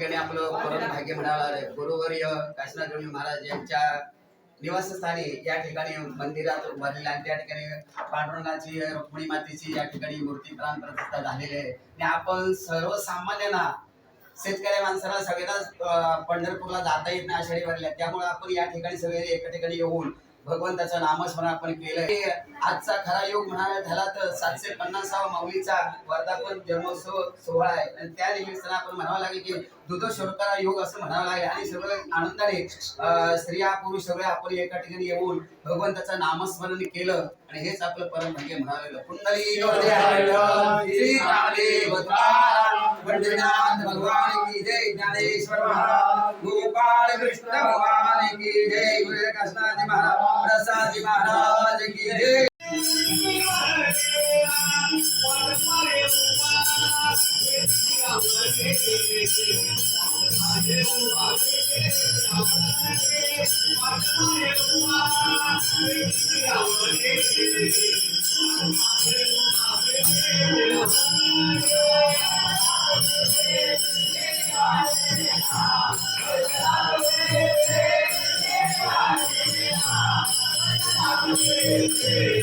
ठिकाणी आपलं परम भाग्य म्हणाला गुरुवर्य काशीनाथ महाराज यांच्या निवासस्थानी या ठिकाणी मंदिरात उभारलेले आणि त्या ठिकाणी पांडुरंगाची रुक्मिणी मातेची या ठिकाणी मूर्ती प्राण प्रतिष्ठा झालेली आहे. आणि आपण सर्वसामान्यांना शेतकरी माणसाला सगळ्यांना पंढरपूरला जाता येत नाही आषाढी भरल्या त्यामुळे आपण या ठिकाणी सगळे एका ठिकाणी येऊन भगवंताचं नामस्मरण आपण केलंय. आजचा खरा योग म्हणाला झाला तर सातशे पन्नासावा माऊलीचा वर्धापन जन्मोत्सव सोहळा आहे. आणि त्या निमित्तानं आपण म्हणावं लागेल की दुध शोरकरा योग असं म्हणावं लागेल. आणि सगळं आनंदाने स्त्रिया पुरुष सगळे आपण एका ठिकाणी येऊन भगवंताचं नामस्मरण केलं. आणि हेच आपलं परम भाग्य म्हणावं लागलं. कुंडली भगवान की जय ज्ञानेश्वर महाराज. गोपाळ कृष्ण भगवान की जय गुरु कृष्णाजी महाराज प्रसादजी महाराज की जय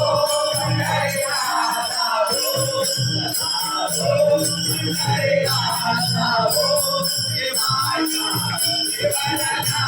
Oh Thank you.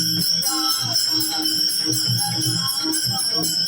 Thank you.